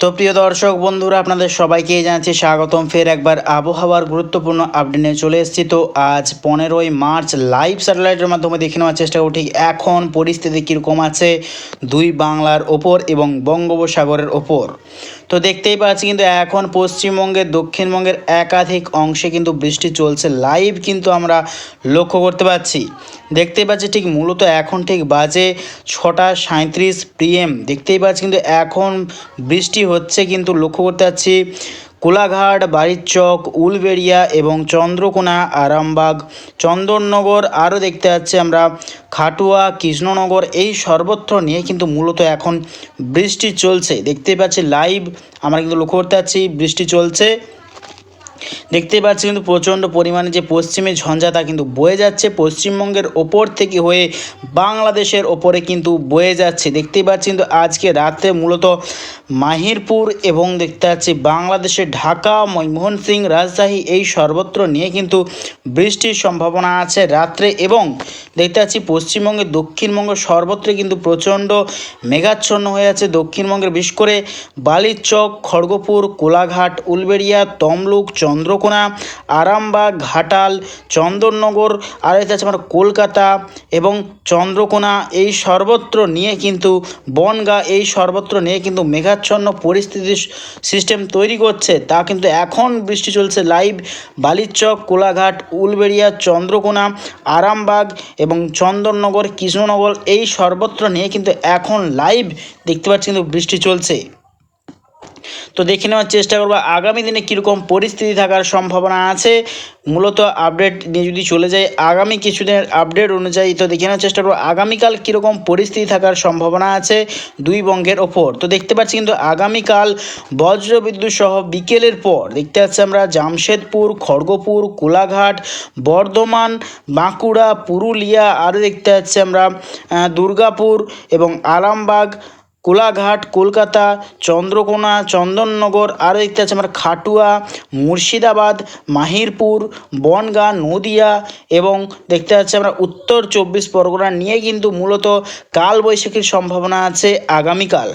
তো প্রিয় দর্শক বন্ধুরা, আপনাদের সবাইকে জানাচ্ছি স্বাগতম। ফের একবার আবহাওয়ার গুরুত্বপূর্ণ আপডেট চলে এসেছি। তো আজ পনেরোই মার্চ লাইভ স্যাটেলাইটের মাধ্যমে দেখে নেওয়ার চেষ্টা করব ঠিক এখন পরিস্থিতি কীরকম আছে দুই বাংলার ওপর এবং বঙ্গোপসাগরের ওপর। তো দেখতেই পাচ্ছি কিন্তু এখন পশ্চিমবঙ্গের, দক্ষিণবঙ্গের একাধিক অংশে কিন্তু বৃষ্টি চলছে লাইভ কিন্তু আমরা লক্ষ্য করতে পারছি। দেখতেই পাচ্ছি ঠিক মূলত এখন ঠিক বাজে ছটা সাঁত্রিশ পিএম দেখতেই পাচ্ছি কিন্তু এখন বৃষ্টি হচ্ছে কিন্তু লক্ষ্য করতে পারছি কোলাঘাট বাড়িরচক উলবেড়িয়া এবং চন্দ্রকোনা, আরামবাগ, চন্দননগর আরও দেখতে পাচ্ছি আমরা। খাটুয়া, কৃষ্ণনগর এই সর্বত্র নিয়ে কিন্তু মূলত এখন বৃষ্টি চলছে। দেখতে পাচ্ছি লাইভ আমরা কিন্তু লক্ষ্য করতে পারছি বৃষ্টি চলছে। দেখতেই পাচ্ছি কিন্তু প্রচণ্ড পরিমাণে যে পশ্চিমে ঝঞ্ঝা তা কিন্তু বয়ে যাচ্ছে। পশ্চিমবঙ্গের ওপর থেকে হয়ে বাংলাদেশের ওপরে কিন্তু বয়ে যাচ্ছে। দেখতেই পাচ্ছি কিন্তু আজকে রাতে মূলত মাহিরপুর এবং দেখতে পাচ্ছি বাংলাদেশের ঢাকা ময়মোহন সিং রাজশাহী এই সর্বত্র নিয়ে কিন্তু বৃষ্টির সম্ভাবনা আছে রাত্রে এবং দেখতে পাচ্ছি পশ্চিমবঙ্গের দক্ষিণবঙ্গ সর্বত্র কিন্তু প্রচণ্ড মেঘাচ্ছন্ন হয়ে আছে। দক্ষিণবঙ্গের বিশেষ করে বালিচক, খড়গপুর, কোলাঘাট, উলবেড়িয়া, তমলুক চন্দ্রকোনা, আরামবাগ, ঘাটাল, চন্দননগর, আর এতে আছে আমার কলকাতা এবং চন্দ্রকোনা। এই সর্বত্র নিয়ে কিন্তু, বনগা এই সর্বত্র নিয়ে কিন্তু মেঘাচ্ছন্ন পরিস্থিতি সিস্টেম তৈরি করছে। তা কিন্তু এখন বৃষ্টি চলছে লাইভ। বালিচক, কোলাঘাট, উলবেড়িয়া, চন্দ্রকোনা, আরামবাগ এবং চন্দননগর, কৃষ্ণনগর এই সর্বত্র নিয়ে কিন্তু এখন লাইভ দেখতে পাচ্ছি কিন্তু বৃষ্টি চলছে। তো দেখে নেওয়ার চেষ্টা করব, আগামী দিনে কীরকম পরিস্থিতি থাকার সম্ভাবনা আছে। মূলত আপডেট নিয়ে যদি চলে যাই, আগামী কিছুদিনের আপডেট অনুযায়ী তো দেখে নেওয়ার চেষ্টা করব, আগামীকাল কীরকম পরিস্থিতি থাকার সম্ভাবনা আছে দুই বঙ্গের ওপর। তো দেখতে পাচ্ছি কিন্তু আগামীকাল বজ্রবিদ্যুৎ সহ বিকেলের পর দেখতে পাচ্ছি আমরা জামশেদপুর, খড়গপুর, কোলাঘাট, বর্ধমান, বাঁকুড়া, পুরুলিয়া, আরও দেখতে পাচ্ছি আমরা দুর্গাপুর এবং আরামবাগ কোলাঘাট, কলকাতা, চন্দ্রকোনা, চন্দননগর, আরও দেখতে আছে আমরা খাটুয়া, মুর্শিদাবাদ, মাহিরপুর, বনগাঁ, নদিয়া এবং দেখতে পাচ্ছি আমরা উত্তর চব্বিশ পরগনা নিয়ে কিন্তু মূলত কালবৈশাখীর সম্ভাবনা আছে আগামীকাল।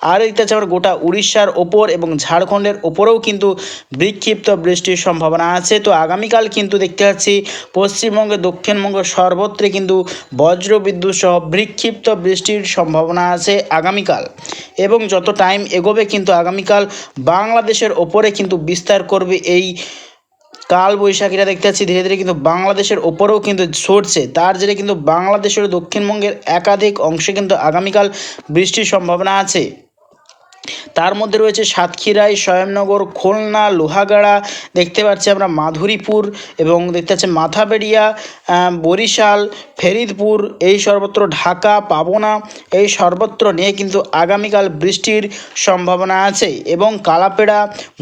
আর দেখতে পাচ্ছি আমরা গোটা উড়িষ্যার ওপর এবং ঝাড়খণ্ডের ওপরেও কিন্তু বিক্ষিপ্ত বৃষ্টির সম্ভাবনা আছে। তো আগামীকাল কিন্তু দেখতে পাচ্ছি পশ্চিমবঙ্গে, দক্ষিণবঙ্গ সর্বত্রে কিন্তু বজ্র বিদ্যুৎ সহ বিক্ষিপ্ত বৃষ্টির সম্ভাবনা আছে আগামীকাল। এবং যত টাইম এগোবে কিন্তু আগামীকাল বাংলাদেশের ওপরে কিন্তু বিস্তার করবে এই কাল বৈশাখীরা দেখতে পাচ্ছি। ধীরে ধীরে কিন্তু বাংলাদেশের ওপরেও কিন্তু সরছে। তার জেরে কিন্তু বাংলাদেশের দক্ষিণবঙ্গের একাধিক অংশে কিন্তু আগামীকাল বৃষ্টির সম্ভাবনা আছে। তার মধ্যে রয়েছে সাতক্ষীরাই স্বয়ংনগর খুলনা, লোহাগাড়া, দেখতে পাচ্ছি আমরা মাধুরীপুর এবং দেখতে পাচ্ছি মাথাবেড়িয়া বরিশাল, ফেরিদপুর, এই সর্বত্র ঢাকা, পাবনা, এই সর্বত্র নিয়ে কিন্তু আগামীকাল বৃষ্টির সম্ভাবনা আছে এবং কালাপেড়া,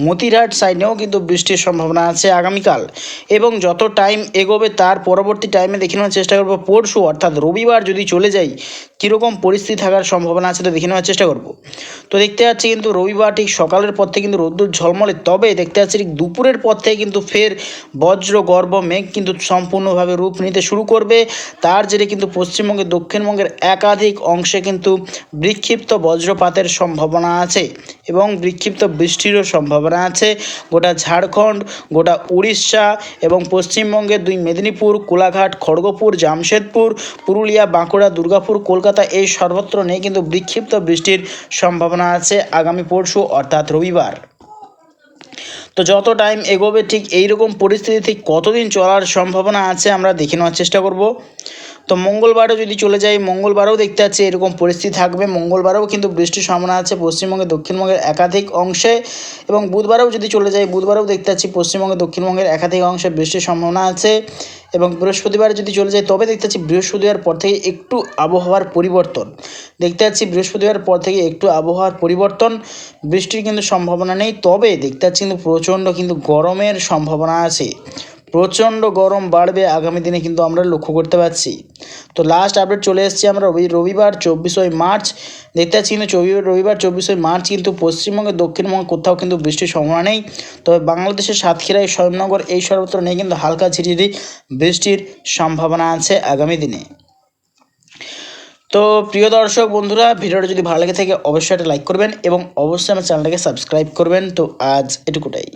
মতিরহাট সাইডেও কিন্তু বৃষ্টির সম্ভাবনা আছে আগামীকাল এবং যত টাইম এগোবে তার পরবর্তী টাইমে দেখে নেওয়ার চেষ্টা করব পরশু, অর্থাৎ রবিবার যদি চলে যাই, কীরকম পরিস্থিতি থাকার সম্ভাবনা আছে তো দেখে নেওয়ার চেষ্টা করব। তো দেখতে পাচ্ছি কিন্তু রবিবার ঠিক সকালের পর থেকে কিন্তু রোদ্দুর ঝলমলে, তবে দেখতে পাচ্ছি ঠিক দুপুরের পর থেকে কিন্তু ফের বজ্র গর্ভ মেঘ কিন্তু সম্পূর্ণভাবে রূপ নিতে শুরু করবে। তার জেরে কিন্তু পশ্চিমবঙ্গের, দক্ষিণবঙ্গের একাধিক অংশে কিন্তু বিক্ষিপ্ত বজ্রপাতের সম্ভাবনা আছে এবং বিক্ষিপ্ত বৃষ্টিরও সম্ভাবনা আছে। গোটা ঝাড়খণ্ড, গোটা উড়িষ্যা এবং পশ্চিমবঙ্গের দুই মেদিনীপুর, কোলাঘাট, খড়গপুর, জামশেদপুর, পুরুলিয়া, বাঁকুড়া, দুর্গাপুর, কলকাতা এই সর্বত্র নেই কিন্তু বিক্ষিপ্ত বৃষ্টির সম্ভাবনা আছে আগামী পরশু, অর্থাৎ রবিবার। তো যত টাইম এগোবে, ঠিক এইরকম পরিস্থিতি ঠিক কতদিন চলার সম্ভাবনা আছে আমরা দেখে নেওয়ার চেষ্টা করব। তো মঙ্গলবারও যদি চলে যাই, মঙ্গলবারও দেখতে পাচ্ছি এরকম পরিস্থিতি থাকবে। মঙ্গলবারেও কিন্তু বৃষ্টির সম্ভাবনা আছে পশ্চিমবঙ্গে দক্ষিণবঙ্গের একাধিক অংশে। এবং বুধবারেও যদি চলে যাই, বুধবারেও দেখতে পাচ্ছি পশ্চিমবঙ্গে দক্ষিণবঙ্গের একাধিক অংশে বৃষ্টির সম্ভাবনা আছে। এবং বৃহস্পতিবার যদি চলে যাই, তবে দেখতে পাচ্ছি বৃহস্পতিবার পর থেকে একটু আবহাওয়ার পরিবর্তন। দেখতে পাচ্ছি বৃহস্পতিবার পর থেকে একটু আবহাওয়ার পরিবর্তন। বৃষ্টির কিন্তু সম্ভাবনা নেই, তবে দেখতে পাচ্ছি কিন্তু প্রচণ্ড কিন্তু গরমের সম্ভাবনা আছে। প্রচণ্ড গরম বাড়বে আগামী দিনে কিন্তু আমরা লক্ষ্য করতে পারছি। তো লাস্ট আপডেট চলে এসেছি আমরা রবি, রবিবার চব্বিশই মার্চ। দেখতে পাচ্ছি কিন্তু চবি রবিবার চব্বিশই মার্চ কিন্তু পশ্চিমবঙ্গের দক্ষিণবঙ্গে কোথাও কিন্তু বৃষ্টির সম্ভাবনা নেই। তবে বাংলাদেশের সাতক্ষীরায় স্বয়ংনগর এই সর্বত্র নেই কিন্তু হালকা ঝিরিঝিরি বৃষ্টির সম্ভাবনা আছে আগামী দিনে। তো প্রিয় দর্শক বন্ধুরা, ভিডিওটা যদি ভালো লেগে থাকে অবশ্যই একটা লাইক করবেন এবং অবশ্যই আমার চ্যানেলটাকে সাবস্ক্রাইব করবেন। তো আজ এটুকুটাই।